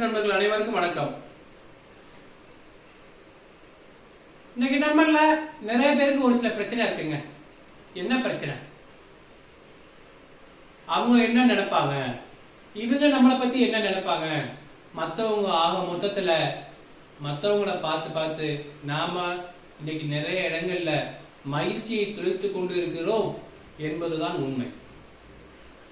YouTube நண்பர்கள் அனைவருக்கும் வணக்கம். இன்னைக்கு நண்பர்ல நிறைய பேருக்கு ஒரு சில பிரச்சனை இருக்குங்க. என்ன பிரச்சனை? அவங்க என்ன நினைப்பாங்க? இவங்க நம்மளை பத்தி என்ன நினைப்பாங்க? மற்றவங்க ஆக மொத்தத்துல மற்றவங்கள பார்த்து பார்த்து நாம இன்னைக்கு நிறைய இடங்கள்ல மகிழ்ச்சியை துளைத்து கொண்டு இருக்கிறோம் என்பதுதான் உண்மை.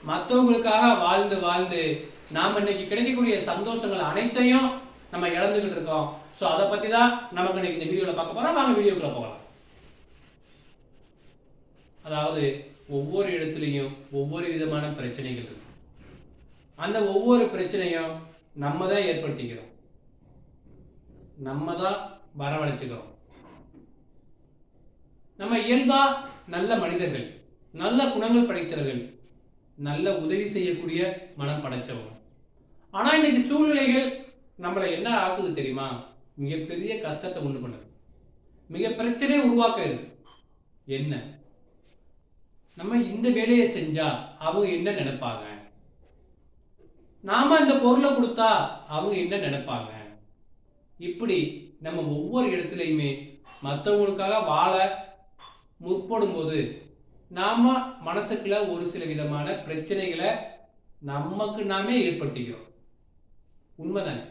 மற்றவங்களுக்காக வாழ்ந்து வாழ்ந்து நாம் இன்னைக்கு கிடைக்கக்கூடிய சந்தோஷங்கள் அனைத்தையும் நம்ம இழந்துகிட்டு இருக்கோம். ஸோ அதை பத்தி தான் நமக்கு இன்னைக்கு இந்த வீடியோல பார்க்க போறோம். வாங்க வீடியோக்குள்ள போகலாம். அதாவது ஒவ்வொரு இடத்துலையும் ஒவ்வொரு விதமான பிரச்சனைகள் இருக்கு. அந்த ஒவ்வொரு பிரச்சனையும் நம்ம தான் ஏற்படுத்திக்கிறோம். நம்ம தான் வரவழைச்சுக்கிறோம். நம்ம இயல்பா நல்ல மனிதர்கள் நல்ல குணங்கள் படைத்தவர்கள் நல்ல உதவி செய்யக்கூடிய மனம் படைச்சவங்க. ஆனா இன்னைக்கு சூழ்நிலைகள் நம்மளை என்ன ஆக்குது தெரியுமா? மிகப்பெரிய கஷ்டத்தை உண்டு பண்ணுது. மிக பிரச்சனையை உருவாக்குது. என்ன? நம்ம இந்த வேலையை செஞ்சா அவங்க என்ன நினைப்பாங்க? நாம இந்த பொருளை கொடுத்தா அவங்க என்ன நினைப்பாங்க? இப்படி நம்ம ஒவ்வொரு இடத்துலையுமே மற்றவங்களுக்காக வாழ முற்படும் போது நாம மனசுக்குள்ள ஒரு சில விதமான பிரச்சனைகளை நமக்கு நாமே ஏற்படுத்திக்கிறோம். உண்மைதானே?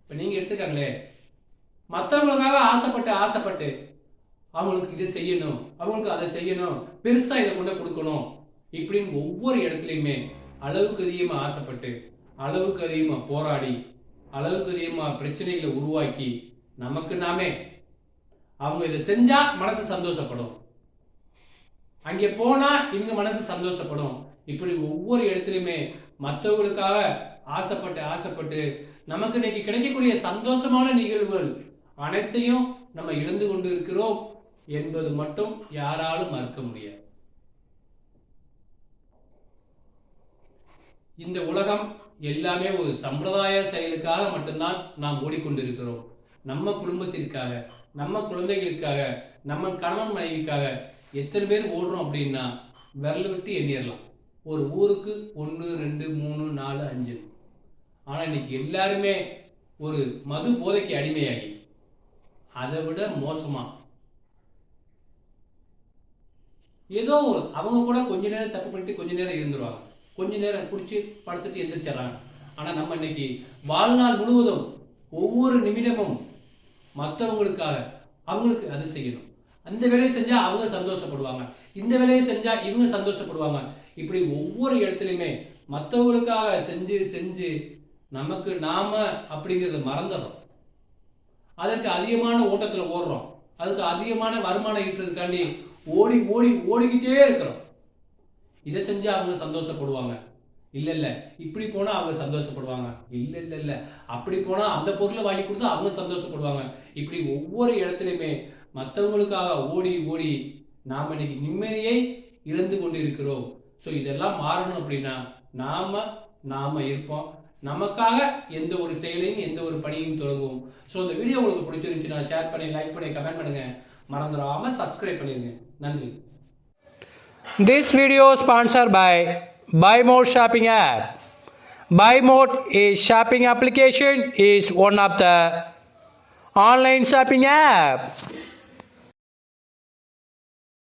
இப்ப நீங்க எடுத்துக்காங்களே மற்றவங்களுக்காக ஆசைப்பட்டு ஆசைப்பட்டு அவங்களுக்கு இதை செய்யணும் அவங்களுக்கு அதை செய்யணும் பெருசா இதை கொண்டு கொடுக்கணும் இப்படின்னு ஒவ்வொரு இடத்துலையுமே அளவுக்கு அதிகமா ஆசைப்பட்டு அளவுக்கு அதிகமா போராடி அளவுக்கு அதிகமா பிரச்சனைகளை உருவாக்கி நமக்கு நாமே அவங்க இதை செஞ்சா மனசு சந்தோஷப்படும். அங்கே போனா இவங்க மனசு சந்தோஷப்படும். இப்படி ஒவ்வொரு இடத்துலையுமே மற்றவங்களுக்காக ஆசைப்பட்டு ஆசைப்பட்டு நமக்கு இன்னைக்கு கிடைக்கக்கூடிய சந்தோஷமான நிகழ்வுகள் அனைத்தையும் நம்ம இழந்து கொண்டு இருக்கிறோம் என்பது மட்டும் யாராலும் மறுக்க முடியாது. இந்த உலகம் எல்லாமே ஒரு சம்பிரதாய செயலுக்காக மட்டும்தான் நாம் ஓடிக்கொண்டிருக்கிறோம். நம்ம குடும்பத்திற்காக நம்ம குழந்தைகளுக்காக நம்ம கணவன் மனைவிக்காக எத்தனை பேர் ஓடுறோம் அப்படின்னா விரல் விட்டு எண்ணிடலாம். ஒரு ஊருக்கு ஒன்று ரெண்டு மூணு நாலு அஞ்சு. ஆனால் இன்னைக்கு எல்லாருமே ஒரு மது போதைக்கு அடிமையாகி அதை விட மோசமா. ஏதோ ஒரு அவங்க கூட கொஞ்ச நேரம் தப்பு பண்ணிட்டு கொஞ்ச நேரம் இருந்துருவாங்க. கொஞ்ச நேரம் குடிச்சு படுத்துட்டு எந்திரிச்சிடறாங்க. ஆனால் நம்ம இன்னைக்கு வாழ்நாள் முழுவதும் ஒவ்வொரு நிமிடமும் மற்றவங்களுக்காக அவங்களுக்கு அது செய்யணும். அந்த வேலையை செஞ்சா அவங்க சந்தோஷப்படுவாங்க. இந்த வேலையை செஞ்சா இவங்க சந்தோஷப்படுவாங்க. இப்படி ஒவ்வொரு இடத்துலையுமே மற்றவங்களுக்காக செஞ்சு செஞ்சு நமக்கு நாம அப்படிங்கிறத மறந்துடுறோம். அதற்கு அதிகமான ஓட்டத்துல ஓடுறோம். அதுக்கு அதிகமான வருமானம் ஈட்டுறதுக்காண்டி ஓடி ஓடி ஓடிக்கிட்டே இருக்கிறோம். இதை செஞ்சு அவங்க சந்தோஷப்படுவாங்க. இல்ல இல்ல இப்படி போனா அவங்க சந்தோஷப்படுவாங்க. இல்ல இல்ல இல்ல அப்படி போனா அந்த பொருளை வாங்கி கொடுத்தா அவங்க சந்தோஷப்படுவாங்க. இப்படி ஒவ்வொரு இடத்துலையுமே மற்றவங்களுக்காக ஓடி ஓடி நாம் இன்னைக்கு நிம்மதியை இழந்து கொண்டு இருக்கிறோம் ஸோ இதெல்லாம் மாறணும் அப்படின்னா நாம் நாம் இருப்போம். நமக்காக எந்த ஒரு செயலையும் எந்த ஒரு பணியும் தொடங்குவோம். ஸோ இந்த வீடியோ உங்களுக்கு பிடிச்சிருந்துச்சுன்னா ஷேர் பண்ணி லைக் பண்ணி கமெண்ட் பண்ணுங்க. மறந்துடாமல் சப்ஸ்கிரைப் பண்ணிடுங்க. நன்றி. This video sponsored by Buy mode Shopping app. Buy Mode is shopping application is one of the online shopping app.